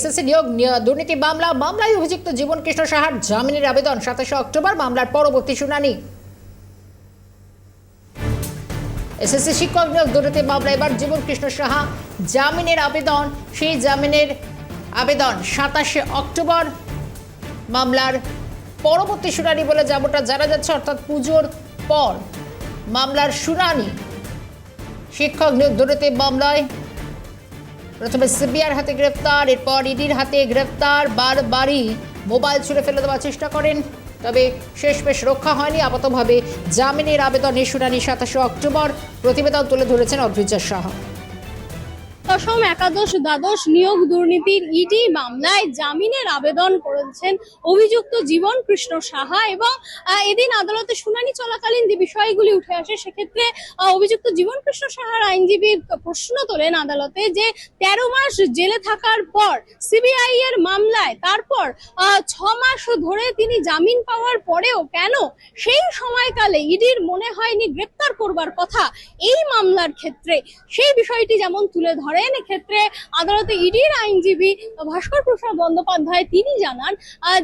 SSC নিয়োগ নিয়- দুর্নীতি মামলা, মামলায় অভিযুক্ত জীবন কৃষ্ণ সাহার জামিনের আবেদন সাতাশে অক্টোবর, মামলার পরবর্তী শুনানি। এসএসসি শিক্ষক নিয়োগ, দুর্নীতি মামলা, এবার জীবন কৃষ্ণ সাহা জামিনের আবেদন, সেই জামিনের আবেদন সাতাশে অক্টোবর, মামলার পরবর্তী শুনানি বলে যেমনটা জানা যাচ্ছে, অর্থাৎ পুজোর পর মামলার শুনানি। শিক্ষক নিয়োগ, দুর্নীতি মামলায় প্রথমে সিবিআর হাতে গ্রেফতার, এরপর ইডির হাতে গ্রেফতার, বারবারই মোবাইল ছুঁড়ে ফেলে দেওয়ার চেষ্টা করেন। তবে শেষমেশ রক্ষা হয়নি। আপাতভাবে জামিনের আবেদনের শুনানি সাতাশে অক্টোবর। প্রতিবেদন তুলে ধরেছেন অদ্রিজা সাহা। দশম একাদশ দ্বাদশ নিয়োগ দুর্নীতির ইডি মামলায় জামিনের আবেদন করেছেন অভিযুক্ত জীবন কৃষ্ণ সাহা এবং এদিন আদালতে শুনানি চলাকালীন যে বিষয়গুলি উঠে আসে, সেক্ষেত্রে অভিযুক্ত জীবন কৃষ্ণ সাহার আইনজীবী প্রশ্ন তোলেন আদালতে যে তেরো মাস জেলে থাকার পর সিবিআই এর মামলায় তারপর ছ মাস ধরে তিনি জামিন পাওয়ার পরেও কেন সেই সময়কালে ইডির মনে হয়নি গ্রেপ্তার করবার কথা এই মামলার ক্ষেত্রে? সেই বিষয়টি যেমন তুলে ধরেন, এক্ষেত্রে আদালতে ইডির আইনজীবী ভাস্কর প্রসাদ বন্দ্যোপাধ্যায় তিনি জানান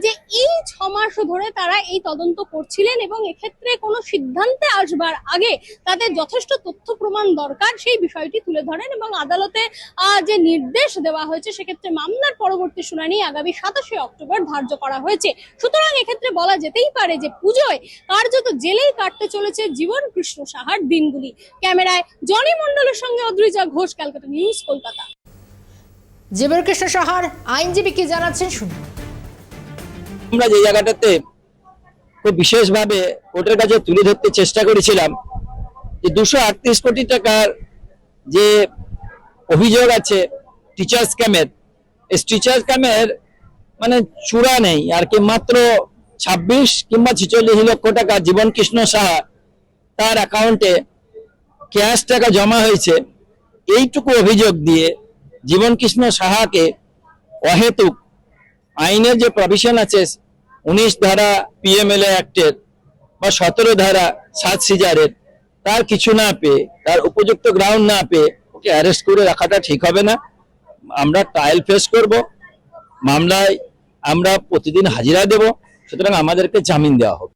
যে এই ছ মাস ধরে তারা এই তদন্ত করছিলেন এবং এক্ষেত্রে কোনো সিদ্ধান্তে আসবার আগে তাদের যথেষ্ট তথ্য প্রমাণ দরকার, সেই বিষয়টি তুলে ধরেন এবং আদালতে যে নির্দেশ দেওয়া হয়েছে, সেক্ষেত্রে মামলার পরবর্তী শুনানি আগামী সাতাশে অক্টোবর ধার্য করা হয়েছে। সুতরাং এক্ষেত্রে বলা যেতেই পারে যে পুজোয় কার্যত জেলেই কাটতে চলেছে জীবন কৃষ্ণ সাহার দিনগুলি। ক্যামেরায় জনি মণ্ডলের সঙ্গে অদ্রিজা ঘোষ, ক্যালকাটা নিউজ কলকাতা। জীবন কৃষ্ণ সাহার আইনজীবী কি জানাচ্ছেন শুনুন। আমরা যে জায়গাটাতে খুব বিশেষভাবে কোর্টের কাছে তুলে ধরতে চেষ্টা করেছিলাম যে দুশো আটত্রিশ কোটি টাকার যে অভিযোগ আছে টিচার স্ক্যামের এই টিচার স্ক্যামের মানে চূড়া নেই আর কি মাত্র ছাব্বিশ কিংবা ছিচল্লিশ লক্ষ টাকা জীবন কৃষ্ণ সাহা তার অ্যাকাউন্টে ক্যাশ টাকা জমা হয়েছে। এইটুকু অভিযোগ দিয়ে জীবন কৃষ্ণ সাহাকে অহেতুক আইনের যে প্রভিশন আছে উনিশ ধারা পিএমএলএ অ্যাক্টের বা সতেরো ধারা সাত সিজারের তার কিছু না পেয়ে, তার উপযুক্ত গ্রাউন্ড না পেয়ে ওকে অ্যারেস্ট করে রাখাটা ঠিক হবে না। আমরা ট্রায়াল ফেস করব, মামলায় আমরা প্রতিদিন হাজিরা দেব, সুতরাং আমাদেরকে জামিন দেওয়া হবে।